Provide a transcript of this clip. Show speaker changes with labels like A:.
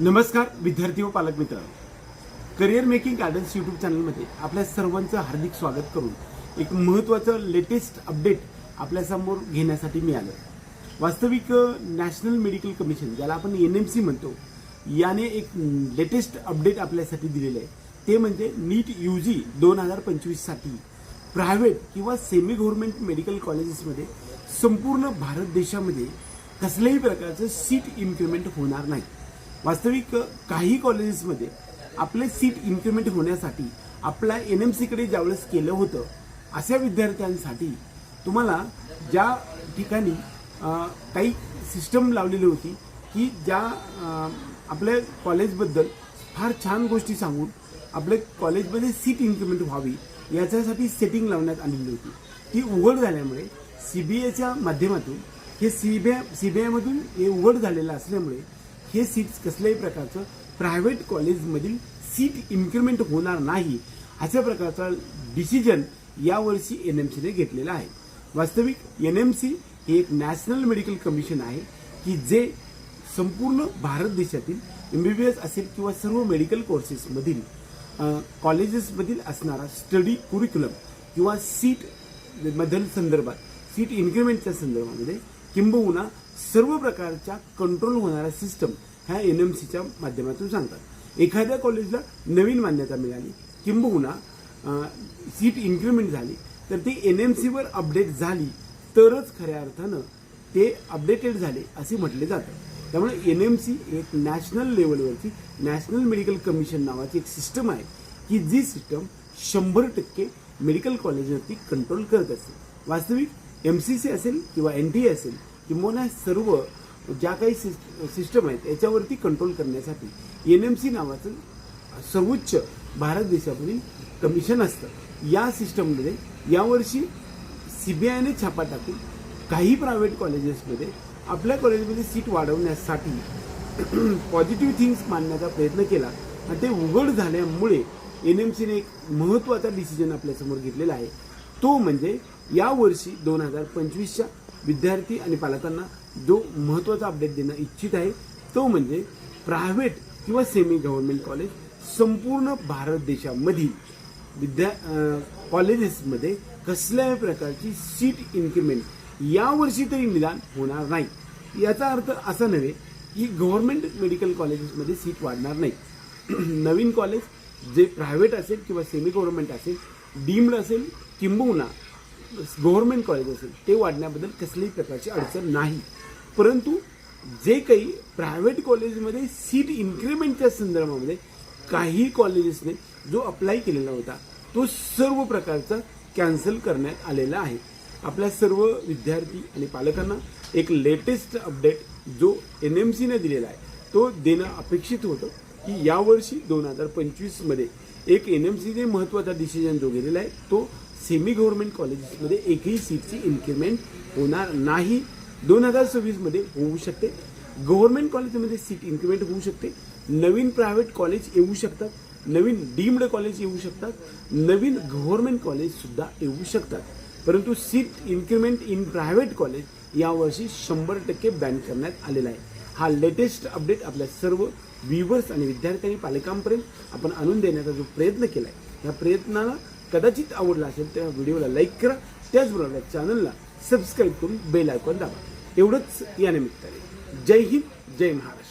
A: नमस्कार विद्यार्थी व पालक मित्र. करिअर मेकिंग गार्डन्स यूट्यूब चॅनलमध्ये आपल्या सर्वांचं हार्दिक स्वागत करून एक महत्त्वाचं लेटेस्ट अपडेट आपल्यासमोर घेण्यासाठी मिळालं. वास्तविक नॅशनल मेडिकल कमिशन ज्याला आपण एन एम सी म्हणतो याने एक लेटेस्ट अपडेट आपल्यासाठी दिलेलं आहे. ते म्हणजे नीट यू जी दोन हजार पंचवीससाठी प्रायव्हेट किंवा सेमी गव्हर्नमेंट मेडिकल कॉलेजेसमध्ये संपूर्ण भारत देशामध्ये कसल्याही प्रकारचं सीट इन्क्रिमेंट होणार नाही. वास्तविक काही कॉलेजेसमध्ये आपले सीट इन्क्रिमेंट होण्यासाठी आपल्या एन एम सीकडे ज्यावेळेस केलं होतं अशा विद्यार्थ्यांसाठी तुम्हाला ज्या ठिकाणी काही सिस्टम लावलेली होती की ज्या आपल्या कॉलेजबद्दल फार छान गोष्टी सांगून आपल्या कॉलेजमध्ये सीट इन्क्रिमेंट व्हावी याच्यासाठी सेटिंग लावण्यात आलेली होती. ती उघड झाल्यामुळे सी बी एच्या माध्यमातून हे C B I C B आयमधून हे उघड झालेलं असल्यामुळे हे सीट्स कसल्याही प्रकारचं प्रायव्हेट कॉलेजमधील सीट इन्क्रिमेंट होणार नाही अशा प्रकारचा डिसिजन यावर्षी एन एम सीने घेतलेला आहे. वास्तविक एन एम सी हे एक नॅशनल मेडिकल कमिशन आहे की जे संपूर्ण भारत देशातील एम बी बी एस असेल किंवा सर्व मेडिकल कोर्सेसमधील कॉलेजेसमधील असणारा स्टडी कुरिक्युलम किंवा सीट मधील संदर्भात सीट इन्क्रिमेंटच्या संदर्भामध्ये किंबहुना सर्व प्रकारच्या कंट्रोल होणाऱ्या सिस्टम ह्या एन एम सीच्या माध्यमातून सांगतात. एखाद्या कॉलेजला नवीन मान्यता मिळाली किंबहुना सीट इन्क्रिमेंट झाली तर ती एन एम सीवर अपडेट झाली तरच खऱ्या अर्थानं ते अपडेटेड झाले असे म्हटले जातं. त्यामुळे एन एम सी एक नॅशनल लेवलवरची नॅशनल मेडिकल कमिशन नावाची एक सिस्टम आहे की जी सिस्टम शंभर टक्के मेडिकल कॉलेजवरती कंट्रोल करत असते. वास्तविक एम सी सी असेल किंवा एन टी असेल किंबहुना सर्व ज्या काही सिस्टम आहेत याच्यावरती कंट्रोल करण्यासाठी एन एम सी नावाचं सर्वोच्च भारत देशामधील कमिशन असतं. या सिस्टममध्ये यावर्षी सी बी आयने छापा टाकून काही प्रायव्हेट कॉलेजेसमध्ये आपल्या कॉलेजमध्ये सीट वाढवण्यासाठी पॉझिटिव्ह थिंग्स मांडण्याचा प्रयत्न केला. आणि ते उघड झाल्यामुळे एन एम सीने एक महत्त्वाचा डिसिजन आपल्यासमोर घेतलेला आहे. तो म्हणजे यावर्षी दोन हजार पंचवीसच्या विद्यार्थी आणि पालकांना जो महत्त्वाचा अपडेट देणं इच्छित आहे तो म्हणजे प्रायव्हेट किंवा सेमी गव्हर्नमेंट कॉलेज संपूर्ण भारत देशामधील विद्या कॉलेजेसमध्ये कसल्याही प्रकारची सीट इन्क्रीमेंट यावर्षी तरी निदान होणार नाही. याचा अर्थ असा नव्हे की गव्हर्नमेंट मेडिकल कॉलेजेसमध्ये सीट वाढणार नाही. नवीन कॉलेज जे प्रायव्हेट असेल किंवा सेमी गव्हर्नमेंट असेल डीम्ड असेल किंबहुना गव्हर्नमेंट कॉलेज असेल ते वाढण्याबद्दल कसलीही प्रकारची अडचण नाही. परंतु जे काही प्रायव्हेट कॉलेजमध्ये सीट इन्क्रिमेंटच्या संदर्भामध्ये काही कॉलेजेसने जो अप्लाय केलेला होता तो सर्व प्रकारचा कॅन्सल करण्यात आलेला आहे. आपल्या सर्व विद्यार्थी आणि पालकांना एक लेटेस्ट अपडेट जो एन एम सीने दिलेला आहे तो देणं अपेक्षित होतं की यावर्षी दोन हजार पंचवीसमध्ये एक एन एम सीने महत्त्वाचा डिसिजन जो घेतलेला आहे तो सेमी गव्हर्नमेंट कॉलेजेसमध्ये एकही सीटची इन्क्रिमेंट होणार नाही. दोन हजार सव्वीसमध्ये होऊ शकते. गव्हर्नमेंट कॉलेजमध्ये सीट इन्क्रीमेंट होऊ शकते. नवीन प्रायव्हेट कॉलेज येऊ शकतात. नवीन डीम्ड कॉलेज येऊ शकतात. नवीन गव्हर्नमेंट कॉलेजसुद्धा येऊ शकतात. परंतु seat increment in private college यावर्षी शंभर टक्के बॅन करण्यात आलेला आहे. हा लेटेस्ट अपडेट आपल्या सर्व व्ह्युअर्स आणि विद्यार्थी आणि पालकांपर्यंत आपण आणून देण्याचा जो प्रयत्न केला आहे या प्रयत्नाला कदाचित आवडला असेल त्या व्हिडिओला लाईक करा. त्याचबरोबर चॅनलला सबस्क्राईब करून बेल आयकॉन दाबा. एवढंच या निमित्ताने. जय हिंद जय महाराष्ट्र.